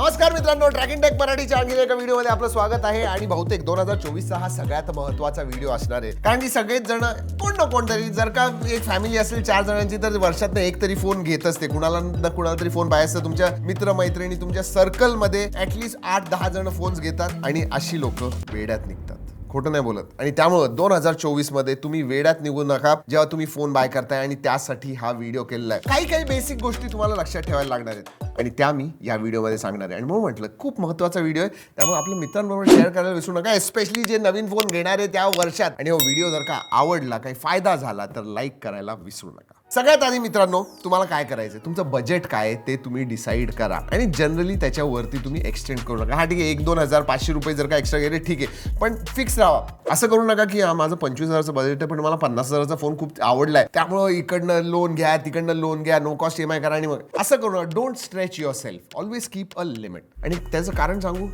नमस्कार मित्रांनो tracking take मराठीच्या आणखी एका व्हिडिओमध्ये आपलं स्वागत आहे आणि बहुतेक दोन हजार चोवीसचा हा सगळ्यात महत्त्वाचा व्हिडिओ असणार आहे. कारण की सगळेच जण कोण ना कोण तरी जर का एक फॅमिली असेल चार जणांची तर वर्षात एक तरी फोन घेत असते कुणाला ना कुणाला तरी फोन पाहिजे तुमच्या मित्र मैत्रिणी तुमच्या सर्कलमध्ये ऍटलीस्ट आठ दहा जण फोन्स घेतात आणि अशी लोक वेड्यात निघतात. खोटं नाही बोलत. आणि त्यामुळं दोन हजार चोवीसमध्ये तुम्ही वेड्यात निघू नका जेव्हा तुम्ही फोन बाय करताय आणि त्यासाठी हा व्हिडिओ केलेला आहे. काही काही बेसिक गोष्टी तुम्हाला लक्षात ठेवायला लागणार आहेत. आणि त्या मी या व्हिडिओमध्ये सांगणार आहे. आणि म्हणून म्हटलं खूप महत्त्वाचा व्हिडिओ आहे. त्यामुळे आपल्या मित्रांबरोबर शेअर करायला विसरू नका एस्पेशली जे नवीन फोन घेणार आहे त्या वर्षात. आणि हा व्हिडिओ जर का आवडला काही फायदा झाला तर लाईक करायला विसरू नका. सगळ्यात आधी मित्रांनो तुम्हाला काय करायचं तुमचं बजेट काय आहे ते तुम्ही डिसाईड करा. आणि जनरली त्याच्यावरती तुम्ही एक्सटेंड करू नका. हा ठीक आहे एक दोन हजार पाचशे रुपये जर का एक्स्ट्रा गेले ठीक आहे. पण फिक्स राहा. असं करू नका की हा माझं पंचवीस हजारचं बजेट आहे पण मला पन्नास हजाराचा फोन खूप आवडलाय. त्यामुळं इकडनं लोन घ्या तिकडनं लोन घ्या नो कॉस्ट एम आय करा आणि मग. असं करू नका. Don't stretch yourself always keep a limit आणि त्याचं कारण सांगू?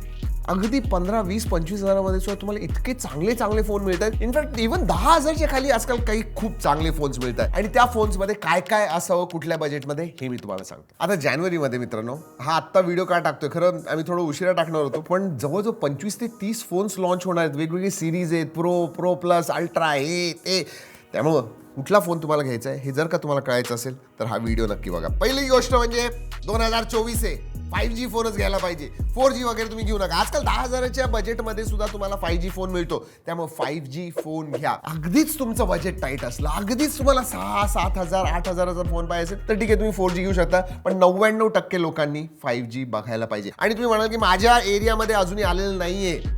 अगदी पंधरा वीस पंचवीस हजारामध्ये सुद्धा तुम्हाला इतके चांगले चांगले फोन मिळतात इनफॅक्ट इव्हन दहा हजारच्या खाली आजकाल काही खूप चांगले फोन्स मिळतात आणि त्या फोन्समध्ये काय काय असावं कुठल्या बजेटमध्ये हे मी तुम्हाला सांगतो. आता जानेवारीमध्ये मित्रांनो हा आत्ता व्हिडिओ का टाकतोय? खरं आम्ही थोडं उशिरा टाकणार होतो पण जवळजवळ पंचवीस ते तीस फोन्स लॉन्च होणार आहेत. वेगवेगळी सिरीज आहेत प्रो प्रो प्लस अल्ट्रा हे ते. त्यामुळं कुठला फोन तुम्हाला घ्यायचा आहे हे जर का तुम्हाला कळायचं असेल तर हा व्हिडिओ नक्की बघा. पहिली गोष्ट म्हणजे दोन हजार चोवीस आहे. फाईव्ह जी फोनच घ्यायला पाहिजे. फोर जी वगैरे तुम्ही घेऊ नका. आजकाल दहा हजाराच्या बजेटमध्ये सुद्धा तुम्हाला फाईव्ह जी फोन मिळतो. त्यामुळे फाईव्ह जी फोन घ्या. अगदीच तुमचं बजेट टाईट असलं. अगदीच तुम्हाला सहा सात हजार आठ हजाराचा फोन पाहिजे असेल तर ठीक आहे तुम्ही फोर जी घेऊ शकता. पण नव्याण्णव टक्के लोकांनी फाईव्ह जी बघायला पाहिजे. आणि तुम्ही म्हणाल की माझ्या एरियामध्ये अजूनही आलेलं नाहीये.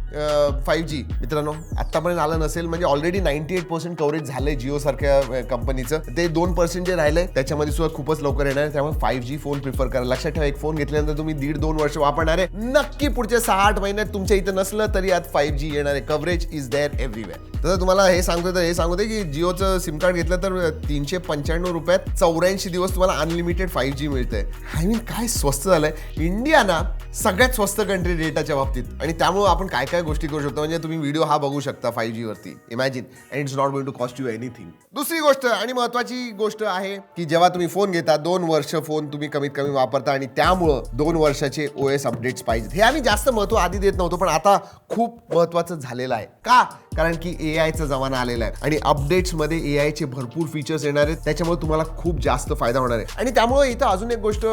फाईव्ह जी मित्रांनो आत्तापर्यंत आलं नसेल म्हणजे already ninety eight percent coverage झालंय जिओ सारख्या कंपनीचं ते दोन पर्सेंट जे राहिलंय त्याच्यामध्ये सुद्धा खूपच लवकर येणार आहे. त्यामुळे फाईव्ह जी फोन प्रिफर करा. लक्षात ठेवा एक फोन घेतल्यानंतर तुम्ही दीड दोन वर्ष वापरणार आहे. नक्की पुढच्या सहा आठ महिन्यात तुमच्या इथं नसलं तरी आज फाईव्ह जी येणार आहे. कव्हरेज इज देअर एव्हरीवेअर तसं तुम्हाला हे सांगतो तर हे सांगू दे की जिओचं सिम कार्ड घेतलं तर तीनशे पंच्याण्णव रुपयात चौऱ्याऐंशी दिवस तुम्हाला अनलिमिटेड फाईव्ह जी मिळतंय. आय मीन काय स्वस्त झालंय. इंडिया ना सगळ्यात स्वस्त कंट्री डेटाच्या बाबतीत. आणि त्यामुळे आपण काय काय गोष्टी करू शकतो? म्हणजे तुम्ही व्हिडिओ हा बघू शकता फाईव्ह जी वरती. Imagine and it's not going to cost you anything दुसरी गोष्ट आणि महत्वाची गोष्ट आहे की जेव्हा तुम्ही फोन घेता दोन वर्ष फोन तुम्ही कमीत कमी वापरता आणि त्यामुळं दोन वर्षाचे ओ एस अपडेट्स पाहिजेत हे आम्ही जास्त महत्त्व आधी देत नव्हतो पण आता खूप महत्वाचं झालेलं आहे. का? कारण की ए आयचा जमाना आलेला आहे. आणि अपडेट्समध्ये ए आयचे भरपूर फीचर्स येणार आहेत. त्याच्यामुळे तुम्हाला खूप जास्त फायदा होणार आहे. आणि त्यामुळे इथं अजून एक गोष्ट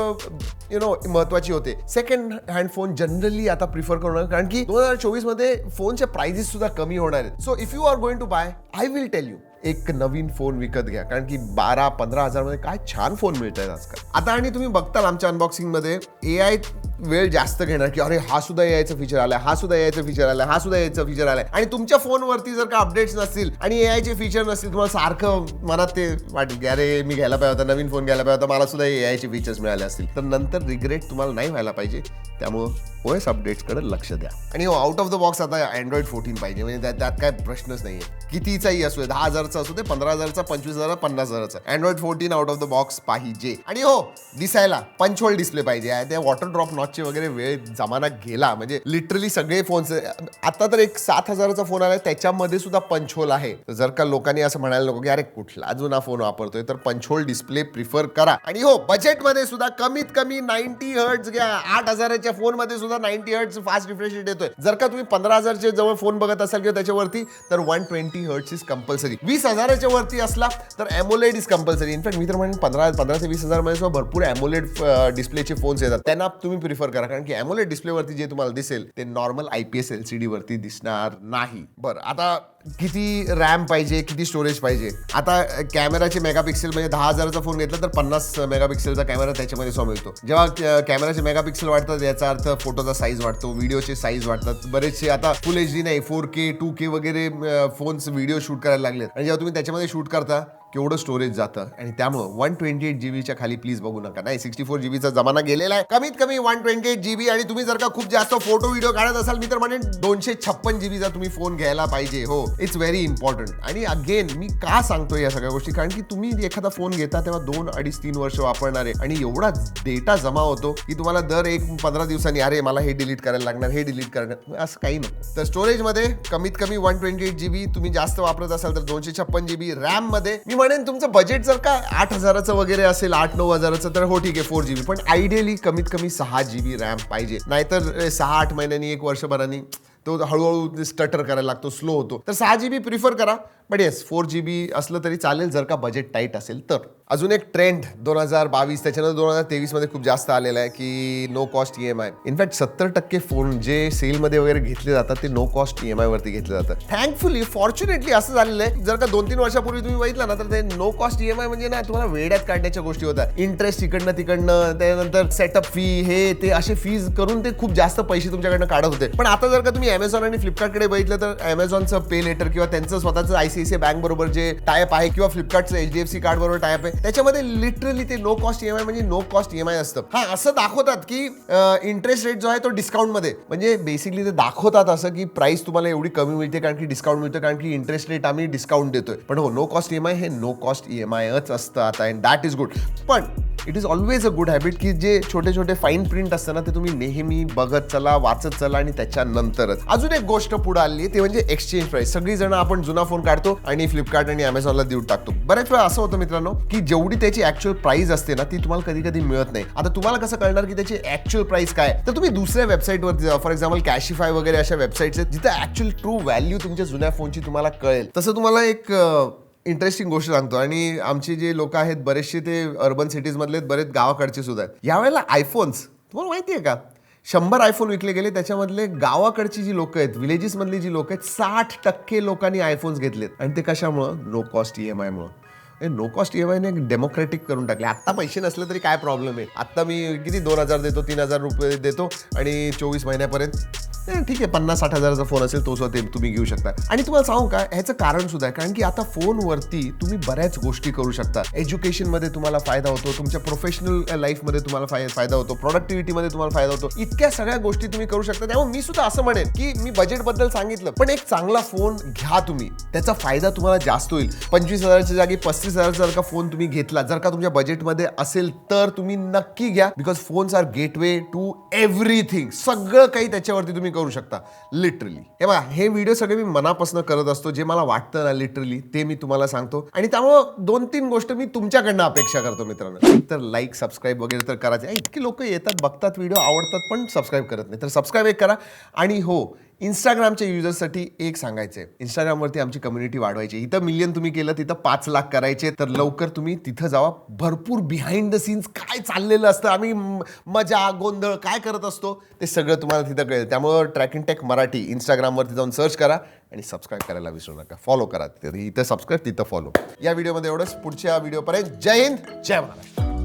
यु नो महत्वाची होते. सेकंड हँड फोन जनरली आता प्रिफर करणार कारण की दोन हजार चोवीसमध्ये फोनच्या प्राइजेस सुद्धा कमी होणार आहेत. So if you are going to buy I will tell you एक नवीन फोन विकत घ्या. कारण की बारा पंधरा हजारमध्ये काय छान फोन मिळत आहेत आजकाल. आता आणि तुम्ही बघताल आमच्या अनबॉक्सिंगमध्ये ए आय वेळ जास्त घेणार की अरे हा सुद्धा यायचं फीचर आलाय हा सुद्धा यायचं फीचर आलाय हा सुद्धा यायचं फीचर आलाय. आणि तुमच्या फोनवरती जर का अपडेट्स नसतील आणि ए आयचे फीचर नसतील तुम्हाला सारखं मनात ते वाटेल की अरे मी घ्यायला पाहिजे होता नवीन फोन घ्यायला पाहिजे होता मला सुद्धा ए आयचे फीचर्स मिळाले असतील. तर नंतर रिग्रेट तुम्हाला नाही व्हायला पाहिजे. त्यामुळं ओ एस अपडेट्सकडे लक्ष द्या. आणि आउट ऑफ द बॉक्स आता अँड्रॉइड फोर्टीन पाहिजे. म्हणजे त्यात काय प्रश्नच नाही आहे कितीचाही असू दहा दहा हजारचा असू दे पंधरा हजारचा पंचवीस हजार पन्नास हजारचा. Android fourteen out of the box पाहिजे. आणि हो दिसायला पंचहोल डिस्प्ले पाहिजे. त्या वॉटर ड्रॉप नॉचचे वगैरे वेळ जमाना गेला. म्हणजे लिटरली सगळे फोन्स आता तर एक सात हजाराचा फोन आलाय त्याच्यामध्ये सुद्धा पंचहोल आहे. जर का लोकांनी असं म्हणायला नको की अरे कुठला जुना फोन वापरतोय? तर पंचहोल डिस्प्ले प्रिफर करा. आणि हो बजेटमध्ये सुद्धा कमीत कमी नाईन्टी हर्ट्स घ्या. आठ हजाराच्या फोनमध्ये सुद्धा ninety hertz fast refresh rate येतोय. जर का तुम्ही पंधरा हजारच्या जवळ फोन बघत असाल किंवा त्याच्यावरती तर one twenty hertz is compulsory वीस हजाराच्या वरती असला तर AMOLED is compulsory in fact मी तर म्हणेन पंधरा पंधरा ते वीस हजारमध्ये सुद्धा भरपूर एमोलेड डिस्प्लेचे फोन्स येतात. त्यांना तुम्ही प्रिफर करा. कारण की एमोलेड डिस्प्लेवरती जे तुम्हाला दिसेल ते normal I P S L C D वरती दिसणार नाही. बरं आता किती रॅम पाहिजे किती स्टोरेज पाहिजे? आता कॅमेराचे मेगापिक्सेल म्हणजे दहा हजाराचा फोन घेतला तर पन्नास मेगापिक्सेलचा कॅमेरा त्याच्यामध्ये सो मिळतो. जेव्हा कॅमेराचे मेगापिक्सेल वाढतात याचा अर्थ फोटोचा साईज वाढतो व्हिडिओचे साईज वाढतात. बरेचसे आता फुल एच डी नाही फोर के टू के वगैरे फोन्स व्हिडिओ शूट करायला लागलेत. आणि जेव्हा तुम्ही त्याच्यामध्ये शूट करता केवढं स्टोरेज जातं? आणि त्यामुळं वन ट्वेंटी एट जी बीच्या खाली प्लीज बघू नका. नाही सिक्स्टी फोर जी बीचा जमाना गेलेला आहे. कमीत कमी one twenty eight G B आणि तुम्ही जर का खूप जास्त फोटो व्हिडिओ काढत असाल मी तर म्हणेन दोनशे छप्पन जीबीचा तुम्ही फोन घ्यायला पाहिजे. हो इट्स व्हेरी इम्पॉर्टंट आणि अगेन मी का सांगतो या सगळ्या गोष्टी? कारण की तुम्ही एखादा फोन घेता तेव्हा दोन अडीच तीन वर्ष वापरणार. आहे आणि एवढा डेटा जमा होतो की तुम्हाला दर एक पंधरा दिवसांनी अरे मला हे डिलीट करायला लागणार हे डिलीट करणार असं काही नको. तर स्टोरेजमध्ये कमीत कमी one twenty eight G B तुम्ही जास्त वापरत असाल तर दोनशे छप्पन जी बी रॅममध्ये मी म्हणेन तुमचं बजेट जर का आठ हजाराचं वगैरे असेल आठ नऊ हजाराचं तर हो ठीक आहे फोर जी बी पण आयडियली कमीत कमी सहा जी बी रॅम पाहिजे. नाहीतर सहा आठ महिन्यांनी एक वर्षभरानी तो हळूहळू स्टटर करायला लागतो स्लो होतो. तर सहा जी बी प्रिफर करा. But yes four G B असलं तरी चालेल जर का बजेट टाईट असेल तर. अजून एक ट्रेंड दोन हजार बावीस त्याच्यानंतर दोन हजार तेवीसमध्ये खूप जास्त आलेला आहे की no cost E M I in fact सत्तर टक्के फोन जे सेलमध्ये वगैरे घेतले जातात ते no cost E M I वरती घेतले जातात थँकफुली फॉर्च्युनेटली असं झालेलं आहे जर का दोन तीन वर्षापूर्वी तुम्ही बघितलं ना तर ते no cost E M I म्हणजे ना तुम्हाला वेड्यात काढण्याच्या गोष्टी होतात इंटरेस्ट इकडनं तिकडनं त्यानंतर सेटअप फी हे ते असे फीज करून ते खूप जास्त पैसे तुमच्याकडनं काढत होते पण आता जर का तुम्ही अमेझॉन आणि फ्लिपकार्टकडे बघितलं तर अमेझॉनचं पे लेटर किंवा त्यांचं स्वतःचं आयसीआयसीआय बँक बरोबर जे टायप आहे किंवा फ्लिपकार्टचं एचडीएफसी कार्ड बरोबर टायप आहे त्याच्यामध्ये लिटरली ते नो कॉस्ट ईएमआय म्हणजे नो कॉस्ट ईएमआय असतं. हा असं दाखवतात की इंटरेस्ट रेट जो आहे तो डिस्काउंटमध्ये म्हणजे बेसिकली ते दाखवतात असं की प्राइस तुम्हाला एवढी कमी मिळते कारण की डिस्काउंट मिळतो कारण की इंटरेस्ट रेट आम्ही डिस्काउंट देतोय. पण हो नो कॉस्ट ईएमआय हे नो कॉस्ट ईएमआयच असतं आता अँड दॅट इज गुड पण it is always a good habit की जे छोटे छोटे फाईन प्रिंट असतं ना ते तुम्ही नेहमी बघत चला वाचत चला आणि त्याच्यानंतरच. अजून एक गोष्ट पुढे आली ते म्हणजे एक्सचेंज प्राइस सगळी जण आपण जुना फोन काढतो आणि फ्लिपकार्ट आणि अमेझॉनला देऊन टाकतो. बऱ्याच वेळा असं होतं मित्रांनो की जेवढी त्याची ऍक्च्युअल प्राइस असते ना ती तुम्हाला कधी कधी मिळत नाही. आता तुम्हाला कसं कळणार की त्याची ऍक्च्युअल प्राइस काय तर तुम्ही दुसऱ्या वेबसाईटवरती जा फॉर एक्झाम्पल कॅशिफाय वगैरे अशा वेबसाईट्स आहेत जिथे ऍक्च्युअल ट्रू व्हॅल्यू तुमच्या जुन्या फोनची तुम्हाला कळेल. तसं तुम्हाला एक इंटरेस्टिंग गोष्ट सांगतो. आणि आमचे जे लोक आहेत बरेचसे ते अर्बन सिटीजमधले आहेत, बरेच गावाकडचे सुद्धा आहेत. यावेळेला आयफोन्स तुम्हाला माहिती आहे का? शंभर आयफोन विकले गेले त्याच्यामधले गावाकडची जी लोक आहेत विलेजेसमधली जी लोक आहेत साठ टक्के लोकांनी आयफोन्स घेतलेत. आणि ते कशामुळं? नो कॉस्ट ई एम आयमुळं नो कॉस्ट ई एम आयने डेमोक्रेटिक करून टाकले. आत्ता पैसे नसले तरी काय प्रॉब्लेम आहे? आत्ता मी किती? दोन हजार देतो तीन हजार रुपये देतो आणि चोवीस महिन्यापर्यंत ठीक आहे पन्नास साठ हजाराचा फोन असेल तो सुद्धा ते तुम्ही घेऊ शकता. आणि तुम्हाला सांगू का ह्याचं कारण सुद्धा आहे कारण की आता फोनवरती तुम्ही बऱ्याच गोष्टी करू शकता. एज्युकेशनमध्ये तुम्हाला फायदा होतो तुमच्या प्रोफेशनल लाईफमध्ये तुम्हाला फायदा होतो प्रोडक्टिव्हिटीमध्ये तुम्हाला फायदा होतो. इतक्या सगळ्या गोष्टी तुम्ही करू शकता. त्यामुळे मी सुद्धा असं म्हणेन की मी बजेटबद्दल सांगितलं पण एक चांगला फोन घ्या तुम्ही. त्याचा फायदा तुम्हाला जास्त होईल. पंचवीस हजाराच्या जागी पस्तीस हजाराचा जर का फोन तुम्ही घेतला जर का तुमच्या बजेटमध्ये असेल तर तुम्ही नक्की घ्या. Because phones are gateway to everything सगळं काही त्याच्यावरती तुम्ही करू शकता लिटरली हे बघा हे व्हिडिओ सगळे मी मनापासून करत असतो जे मला वाटतं ना लिटरली ते मी तुम्हाला सांगतो. आणि त्यामुळं दोन तीन गोष्ट मी तुमच्याकडनं अपेक्षा करतो मित्रांनो. एक तर लाईक सबस्क्राईब वगैरे तर करायचे. इतके लोक येतात बघतात व्हिडिओ आवडतात पण सबस्क्राईब करत नाही. तर सबस्क्राईब एक करा. आणि हो इंस्टाग्रामच्या युजर्ससाठी एक सांगायचं आहे इंस्टाग्रामवरती आमची कम्युनिटी वाढवायची. इथं मिलियन तुम्ही केलं तिथं पाच लाख करायचे. तर लवकर तुम्ही तिथं जावा. भरपूर बिहाइंड द सीन्स काय चाललेलं असतं? आम्ही मजा गोंधळ काय करत असतो? ते सगळं तुम्हाला तिथं कळेल. त्यामुळं ट्रॅक इन टेक मराठी इंस्टाग्रामवरती जाऊन सर्च करा आणि सबस्क्राईब करायला विसरू नका. फॉलो करा. तिथे इथं सबस्क्राईब तिथं फॉलो या व्हिडिओमध्ये एवढंच. पुढच्या व्हिडिओपर्यंत जय हिंद. जय महाराष्ट्र.